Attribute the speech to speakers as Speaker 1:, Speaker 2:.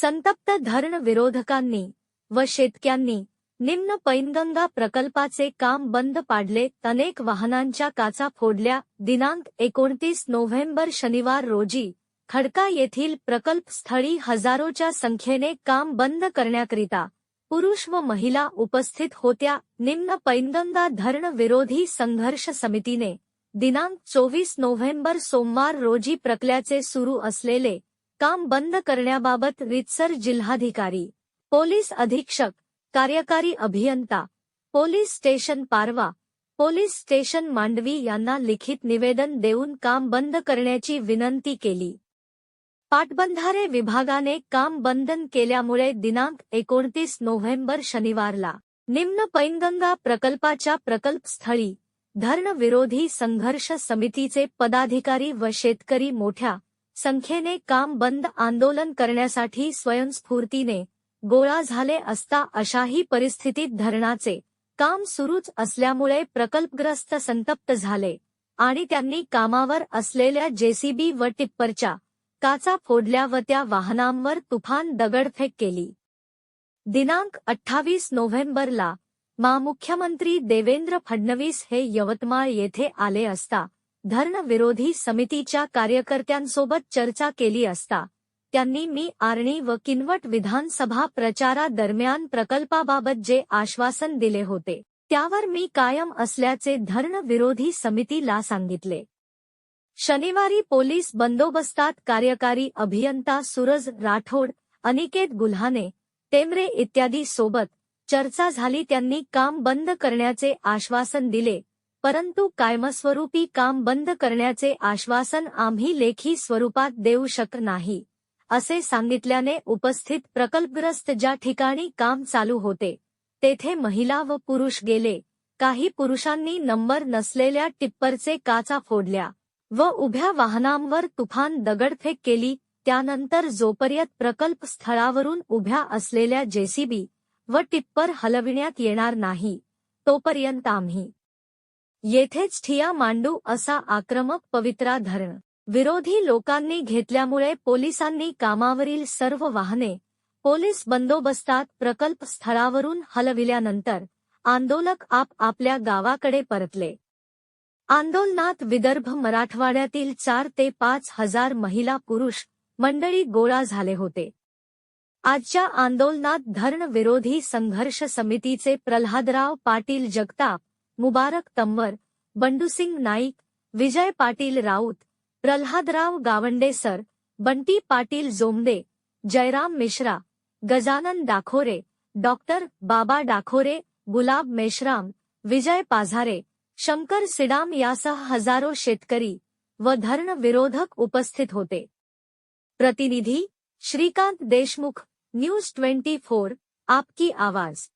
Speaker 1: संतप्त धरण विरोधकांनी व शेतक्यांनी निम्न पैनगंगा प्रकल्पाचे काम बंद पाडले. अनेक वाहनांच्या काचा फोडल्या. दिनांक एकोणतीस नोव्हेंबर शनिवार रोजी खडका येथील प्रकल्पस्थळी हजारोच्या संख्येने काम बंद करण्याकरिता पुरुष व महिला उपस्थित होत्या. निम्न पैनगंगा धरण विरोधी संघर्ष समितीने दिनांक चोवीस नोव्हेंबर सोमवार रोजी प्रकल्याचे सुरू असलेले काम बंद करण्याबाबत रितसर जिल्हाधिकारी पोलीस अधीक्षक कार्यकारी अभियंता police station Parwa police station Mandvi यांना लिखित निवेदन देऊन काम बंद करण्याची विनंती केली. पाटबंधारे विभागाने काम बंधन केल्यामुळे दिनांक एकोणतीस नोव्हेंबर शनिवारला निम्न पैनगंगा प्रकल्पाच्या प्रकल्पस्थळी धरणविरोधी संघर्ष समितीचे पदाधिकारी व शेतकरी मोठ्या संख्येने काम बंद आंदोलन करण्यासाठी स्वयंस्फूर्तीने गोळा झाले असता अशाही परिस्थितीत धरणाचे काम सुरूच असल्यामुळे प्रकल्पग्रस्त संतप्त झाले आणि त्यांनी कामावर असलेल्या जेसीबी व टिप्परच्या काचा फोडल्या व त्या वाहनांवर तुफान दगडफेक केली. दिनांक अठ्ठावीस नोव्हेंबरला मा मुख्यमंत्री देवेंद्र फडणवीस हे यवतमाळ येथे आले असता धरणविरोधी समितीच्या कार्यकर्त्यांसोबत चर्चा केली असता त्यांनी मी आर्णी व किनवट विधानसभा प्रचारादरम्यान प्रकल्पाबाबत जे आश्वासन दिले होते त्यावर मी कायम असल्याचे धरणविरोधी समितीला सांगितले. शनिवारी पोलीस बंदोबस्तात कार्यकारी अभियंता सूरज राठोड अनिकेत गुल्हाने तेमरे इत्यादी सोबत चर्चा झाली त्यांनी काम बंद करण्याचे आश्वासन दिले परंतु कायमस्वरूपी काम बंद करण्याचे आश्वासन आम्ही लेखी स्वरूपात देऊ शक नाही असे सांगितल्याने उपस्थित प्रकल्पग्रस्त ज्या ठिकाणी काम चालू होते तेथे महिला व पुरुष गेले. काही पुरुषांनी नंबर नसलेल्या टिप्परचे काचा फोडल्या व उभ्या वाहनांवर तुफान दगडफेक केली. त्यानंतर जोपर्यंत प्रकल्प स्थळावरून उभ्या असलेल्या जेसीबी व टिप्पर हलविण्यात येणार नाही तोपर्यंत आम्ही येथेच ठिया मांडू असा आक्रमक पवित्रा धरण. विरोधी लोकांनी घेतल्यामुळे पोलिसांनी कामावरील सर्व वाहने पोलीस बंदोबस्तात प्रकल्प स्थळावरून हलविल्यानंतर आंदोलक आप आपल्या गावाकडे परतले. आंदोलनात विदर्भ मराठवाड्यातील चार ते पाच हजार महिला पुरुष मंडळी गोळा झाले होते. आजच्या आंदोलनात धरण विरोधी संघर्ष समितीचे प्रल्हादराव पाटील जगताप मुबारक तंवर, बंडूसिंग नाईक, विजय पाटील राऊत, प्रल्हादराव गावंडे सर, बंटी पाटील जोमदे जयराम मिश्रा, गजानन डाखोरे, डॉक्टर बाबा डाखोरे, गुलाब मेश्राम, विजय पाझारे, शंकर सिडाम यासह हजारो शेतकरी व धरण विरोधक उपस्थित होते. प्रतिनिधी Shrikant Deshmukh, news twenty four, आपकी आवाज़.